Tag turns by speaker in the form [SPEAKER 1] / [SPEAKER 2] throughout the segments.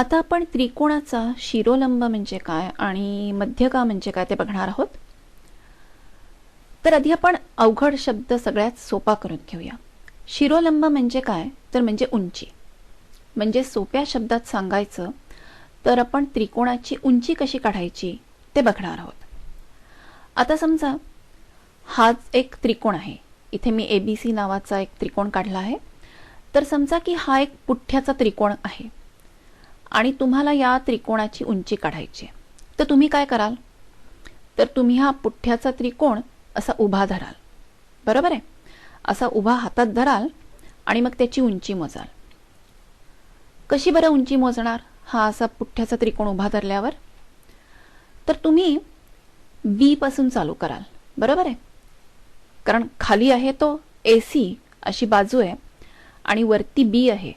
[SPEAKER 1] आता आपण त्रिकोणाचा शिरोलंब म्हणजे काय आणि मध्यका म्हणजे काय ते बघणार आहोत? तर आधी आपण अवघड शब्द सगळ्यात सोपा करून घेऊया. शिरोलंब म्हणजे काय? तर म्हणजे उंची. म्हणजे सोप्या शब्दात सांगायचं तर आपण त्रिकोणाची उंची कशी काढायची ते बघणार आहोत. आता समजा हाच एक त्रिकोण आहे. इथे मी ए बी सी नावाचा एक त्रिकोण काढला आहे. तर समजा की हा एक पुठ्ठ्याचा त्रिकोण आहे. आणि तुम्हाला या त्रिकोणाची उंची काढायची आहे. तर तुम्ही काय कराल? तर तुम्ही हा पुठ्ठ्याचा त्रिकोण असा उभा धराल. बरोबर आहे? असा उभा हातात धराल आणि मग त्याची उंची मोजाल. कशी बरं उंची मोजणार? हा असा पुठ्ठ्याचा त्रिकोण उभा धरल्यावर? तर तुम्ही बी पासून चालू कराल. बरोबर आहे? कारण खाली आहे तो ए सी अशी बाजू आहे आणि वरती बी आहे.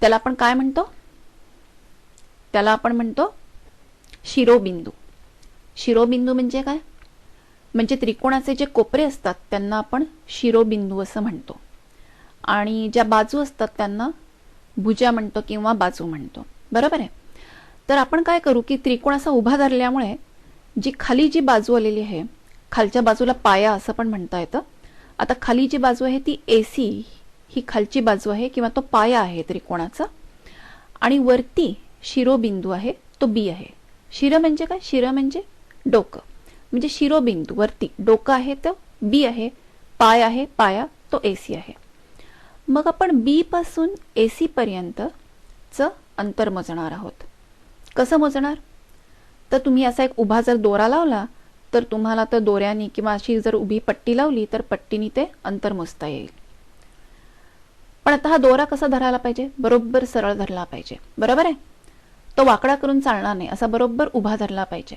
[SPEAKER 1] त्याला आपण काय म्हणतो? त्याला आपण म्हणतो शिरोबिंदू. शिरोबिंदू म्हणजे काय? म्हणजे त्रिकोणाचे जे कोपरे असतात त्यांना आपण शिरोबिंदू असं म्हणतो. आणि ज्या बाजू असतात त्यांना भुजा म्हणतो किंवा बाजू म्हणतो. बरोबर आहे? तर आपण काय करू की त्रिकोण असा उभा धरल्यामुळे जी खाली जी बाजू आलेली आहे खालच्या बाजूला पाया असं पण म्हणता येतं. आता खाली जी बाजू आहे ती ए सी ही खालची बाजू आहे किंवा तो पाया आहे त्रिकोणाचा. आणि वरती शिरोबिंदू आहे तो बी आहे. शिर म्हणजे काय? शिर म्हणजे डोकं. म्हणजे शिरोबिंदू वरती डोकं आहे तर बी आहे पाय आहे पाया तो ए सी आहे. मग आपण बी पासून ए सी पर्यंतचं अंतर मोजणार आहोत. कसं मोजणार? तर तुम्ही असा एक उभा जर दोरा लावला तर तुम्हाला तर दोऱ्याने किंवा अशी जर उभी पट्टी लावली तर पट्टीने ते अंतर मोजता येईल. पण आता हा दोरा कसा धरायला पाहिजे? बरोबर सरळ धरला पाहिजे. बरोबर आहे? तो वाकडा करून चालणार नाही असा बरोबर उभा धरला पाहिजे.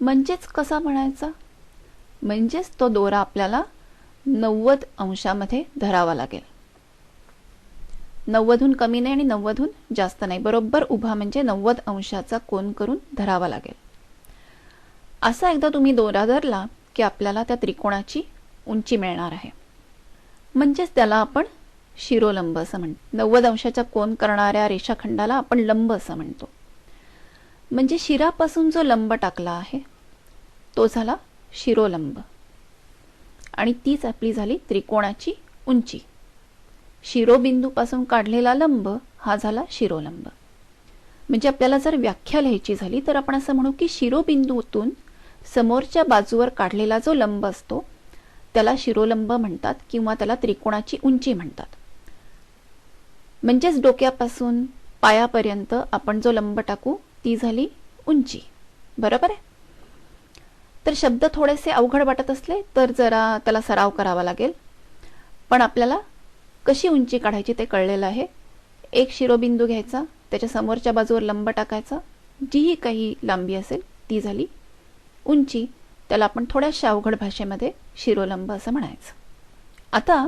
[SPEAKER 1] म्हणजेच कसा म्हणायचा? म्हणजेच तो दोरा आपल्याला नव्वद अंशामध्ये धरावा लागेल. नव्वदहून कमी नाही आणि नव्वदहून जास्त नाही बरोबर उभा म्हणजे नव्वद अंशाचा कोन करून धरावा लागेल. असा एकदा तुम्ही दोरा धरला की आपल्याला त्या त्रिकोणाची उंची मिळणार आहे. म्हणजेच त्याला आपण शिरोलंब असं म्हण नव्वद अंशाचा कोन करणाऱ्या रेषाखंडाला आपण लंब असं म्हणतो. म्हणजे शिरापासून जो लंब टाकला आहे तो झाला शिरोलंब. आणि तीच आपली झाली त्रिकोणाची उंची. शिरोबिंदूपासून काढलेला लंब हा झाला शिरोलंब. म्हणजे आपल्याला जर व्याख्या लिहायची झाली तर आपण असं म्हणू की शिरोबिंदूतून समोरच्या बाजूवर काढलेला जो लंब असतो त्याला शिरोलंब म्हणतात किंवा त्याला त्रिकोणाची उंची म्हणतात. म्हणजेच डोक्यापासून पायापर्यंत आपण जो लंब टाकू ती झाली उंची. बरोबर आहे? तर शब्द थोडेसे अवघड वाटत असले तर जरा त्याला सराव करावा लागेल. पण आपल्याला कशी उंची काढायची ते कळलेलं आहे. एक शिरोबिंदू घ्यायचा त्याच्या समोरच्या बाजूवर लंब टाकायचा जीही काही लांबी असेल ती झाली उंची. त्याला आपण थोड्याशा अवघड भाषेमध्ये शिरोलंब असं म्हणायचं. आता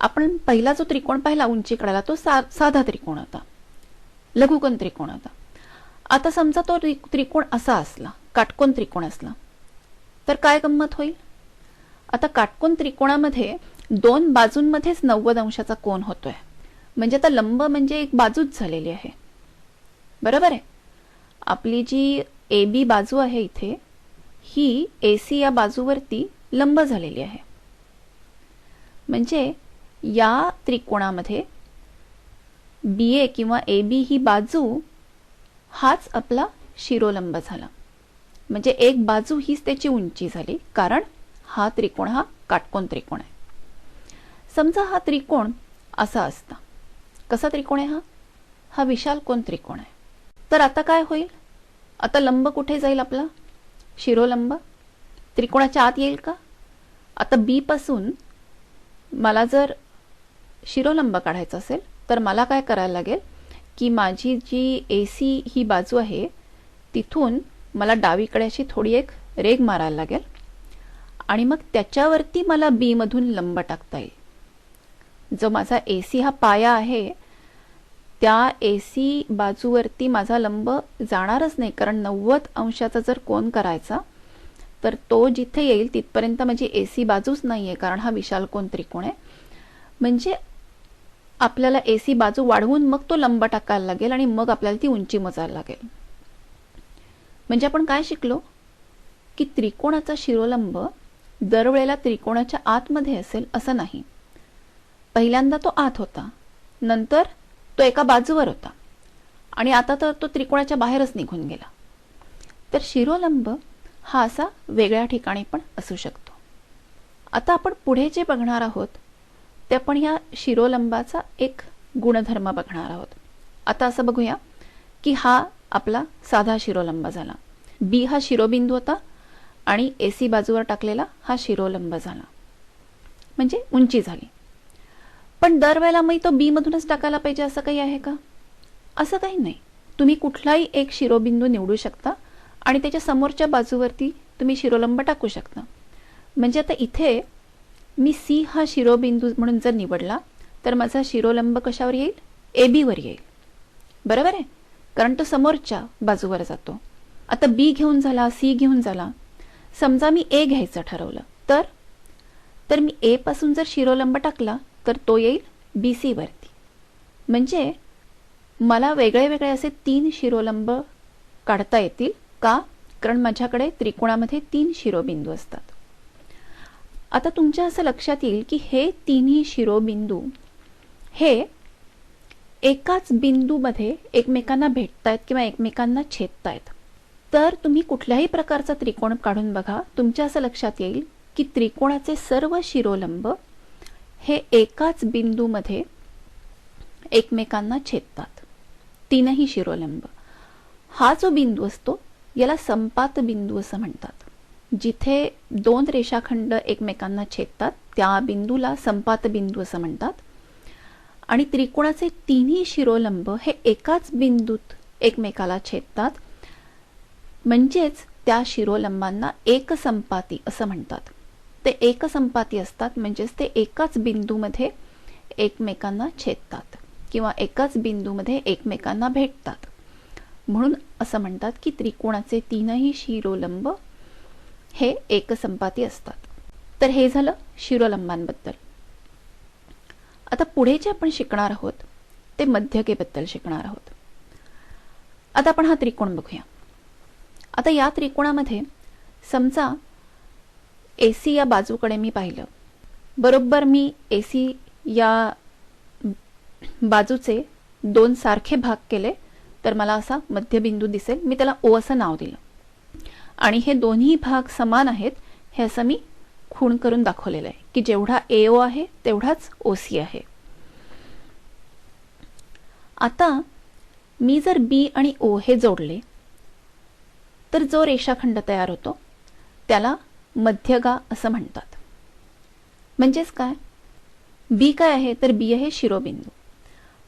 [SPEAKER 1] आपण पहिला जो त्रिकोण पाहिला उंची काढायला तो सा साधा त्रिकोण होता. लघुकोन त्रिकोण होता. आता समजा तो त्रिकोण असा असला काटकोन त्रिकोण असला तर काय गंमत होईल? आता काटकोन त्रिकोणामध्ये दोन बाजूंमध्येच नव्वद अंशाचा कोण होतोय. म्हणजे आता लंब म्हणजे एक बाजूच झालेली आहे. बरोबर आहे? आपली जी ए बी बाजू आहे इथे ही ए सी या बाजूवरती लंब झालेली आहे. म्हणजे या त्रिकोणामध्ये बी ए किंवा ए बी ही बाजू हाच आपला शिरोलंब झाला. म्हणजे एक बाजू हीच त्याची उंची झाली कारण हा त्रिकोण हा काटकोन त्रिकोण आहे. समजा हा त्रिकोण असा असता. कसा त्रिकोण आहे हा? हा विशाल कोण त्रिकोण आहे. तर आता काय होईल? आता लंब कुठे जाईल आपला? शिरोलंब. त्रिकोणाच्या आत येईल का? आता बी पासून मला जर शिरोलंब काढायचा असेल तर मला काय करायला लागेल की माझी जी ए सी ही बाजू आहे तिथून मला डावीकडे अशी थोडी एक रेग मारायला लागेल आणि मग त्याच्यावरती मला बीमधून लंब टाकता येईल. जो माझा ए सी हा पाया आहे त्या ए सी बाजूवरती माझा लंब जाणारच नाही कारण नव्वद अंशाचा जर कोण करायचा तर तो जिथे येईल तिथपर्यंत माझी ए सी बाजूच नाही आहे कारण हा विशाल कोण त्रिकोण आहे. म्हणजे आपल्याला ए सी बाजू वाढवून मग तो लंब टाकायला लागेल आणि मग आपल्याला ती उंची मोजायला लागेल. म्हणजे आपण काय शिकलो? की त्रिकोणाचा शिरोलंब दरवेळेला त्रिकोणाच्या आतमध्ये असेल असं नाही. पहिल्यांदा तो आत होता. नंतर तो एका बाजूवर होता. आणि आता तर तो त्रिकोणाच्या बाहेरच निघून गेला. तर शिरोलंब हा असा वेगळ्या ठिकाणी पण असू शकतो. आता आपण पुढे जे बघणार आहोत ते आपण ह्या शिरोलंबाचा एक गुणधर्म बघणार आहोत. आता असं बघूया की हा आपला साधा शिरोलंब झाला. बी हा शिरोबिंदू होता आणि ए सी बाजूवर टाकलेला हा शिरोलंब झाला. म्हणजे उंची झाली. पण दरवेळेला मी तो बी मधूनच टाकायला पाहिजे असं काही आहे का? असं काही नाही. तुम्ही कुठलाही एक शिरोबिंदू निवडू शकता आणि त्याच्या समोरच्या बाजूवरती तुम्ही शिरोलंब टाकू शकता. म्हणजे आता इथे मी सी हा शिरोबिंदू म्हणून जर निवडला तर माझा शिरोलंब कशावर येईल? ए बीवर येईल. बरोबर आहे? कारण तो समोरच्या बाजूवर जातो. आता बी घेऊन झाला सी घेऊन झाला. समजा मी ए घ्यायचं ठरवलं तर? तर मी ए पासून जर शिरोलंब टाकला तर तो येईल बी सीवरती म्हणजे मला वेगळे वेगळे असे तीन शिरोलंब काढता येतील का? कारण माझ्याकडे त्रिकोणामध्ये तीन शिरोबिंदू असतात. आता तुमच्या असं लक्षात येईल की हे तिन्ही शिरोबिंदू हे एकाच बिंदूमध्ये एकमेकांना भेटतायत किंवा एकमेकांना छेदतायत. तर तुम्ही कुठल्याही प्रकारचा त्रिकोण काढून बघा तुमच्या असं लक्षात येईल की त्रिकोणाचे सर्व शिरोलंब हे एकाच बिंदूमध्ये एकमेकांना छेदतात. तीनही शिरोलंब. हा जो बिंदू असतो याला संपात बिंदू असं म्हणतात. जिथे दोन रेषाखंड एकमेकांना छेदतात त्या बिंदूला संपात बिंदू असं म्हणतात. आणि त्रिकोणाचे तिन्ही शिरोलंब हे एकाच बिंदूत एकमेकाला छेदतात. म्हणजेच त्या शिरोलंबांना एकसंपाती असं म्हणतात. ते एकसंपाती असतात म्हणजेच ते एकाच बिंदूमध्ये एकमेकांना छेदतात किंवा एकाच बिंदूमध्ये एकमेकांना भेटतात. म्हणून असं म्हणतात की त्रिकोणाचे तीनही शिरोलंब हे एकसंपाती असतात. तर हे झालं शिरोलंबांबद्दल. आता पुढे जे आपण शिकणार आहोत ते मध्यकेबद्दल शिकणार आहोत. आता आपण हा त्रिकोण बघूया. आता या त्रिकोणामध्ये समजा ए सी या बाजूकडे मी पाहिलं. बरोबर मी ए सी या बाजूचे दोन सारखे भाग केले तर मला असा मध्यबिंदू दिसेल. मी त्याला ओ असं नाव दिलं. आणि हे दोन्ही भाग समान आहेत हे असं मी खूण करून दाखवलेलं आहे की जेवढा ए ओ आहे तेवढाच ओ सी आहे. आता मी जर बी आणि ओ हे जोडले तर जो रेषाखंड तयार होतो त्याला मध्यगा असं म्हणतात. म्हणजेच काय? बी काय आहे तर बी आहे शिरोबिंदू.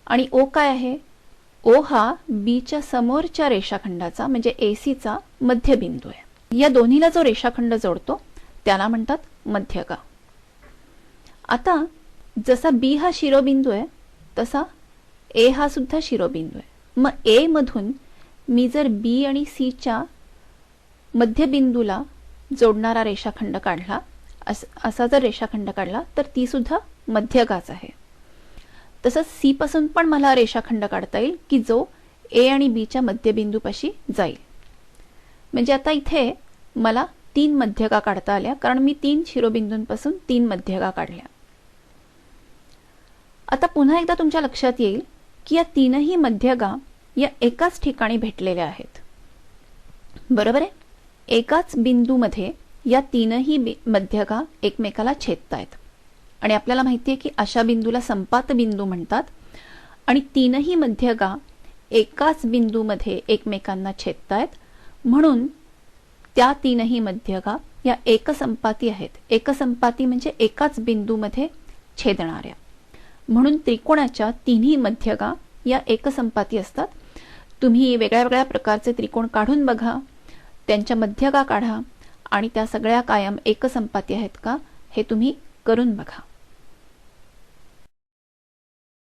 [SPEAKER 1] आणि ओ काय आहे ओ हा बीच्या समोरच्या रेषाखंडाचा म्हणजे ए सीचा मध्यबिंदू आहे. या दोन्हीला जो रेषाखंड जोडतो त्याला म्हणतात मध्यका. आता जसा बी हा शिरोबिंदू आहे तसा ए हा सुद्धा शिरोबिंदू आहे. मग ए मधून मी जर बी आणि सीच्या मध्यबिंदूला जोडणारा रेषाखंड काढला असा जर रेषाखंड काढला तर ती सुद्धा मध्यकाच आहे. तसंच सी पासून पण मला रेषाखंड काढता येईल की जो ए आणि बीच्या मध्यबिंदूपाशी जाईल. म्हणजे आता इथे मला तीन मध्यका काढता आल्या कारण मी तीन शिरोबिंदूंपासून तीन मध्यका काढल्या. आता पुन्हा एकदा तुमच्या लक्षात येईल की या तीनही मध्यगा या एकाच ठिकाणी भेटलेल्या आहेत. बरोबर आहे? एकाच बिंदूमध्ये या तीनही मध्यगा एकमेकाला छेदतायत. आणि आपल्याला माहिती आहे की अशा बिंदूला संपात बिंदू म्हणतात. आणि तीनही मध्यगा एकाच बिंदूमध्ये एकमेकांना छेदतायत. म्हणून त्या तीनही मध्यगा या एकसंपाती आहेत. एकसंपाती म्हणजे एकाच बिंदूमध्ये छेदणाऱ्या. म्हणून त्रिकोणाच्या तिन्ही मध्यगा या एकसंपाती असतात. तुम्ही वेगळ्या वेगळ्या प्रकारचे त्रिकोण काढून बघा. त्यांच्या मध्यगा काढा. आणि त्या सगळ्या कायम एकसंपाती आहेत का? हे तुम्ही करून बघा.